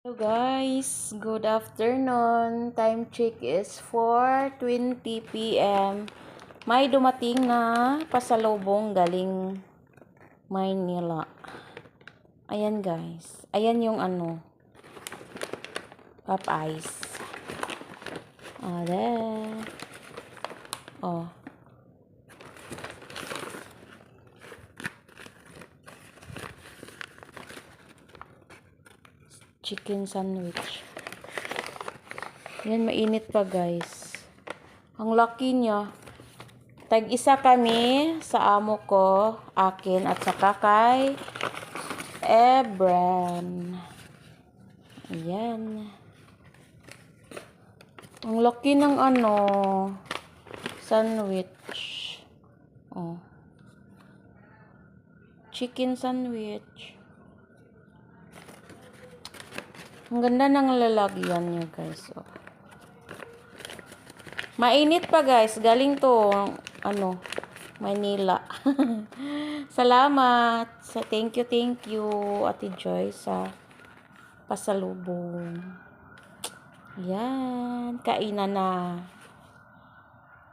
Hello guys, good afternoon. Time check is 4:20 PM. May dumating na pasalubong galing Maynila. Ayan guys. Ayan yung ano. Pop ice. Oh, there. Oh. Chicken sandwich. Yan, mainit pa guys. Ang laki niya. Tag-isa kami sa amo ko, akin, at saka kay Ebran. Ayan. Ang laki ng ano, sandwich. Oh. Chicken sandwich. Ang ganda ng lalagyan niya, guys. Oh. Mainit pa, guys. Galing to, ano, Manila. Salamat. Sa thank you, thank you, Ate Joy, sa pasalubong. Yan. Kainan na.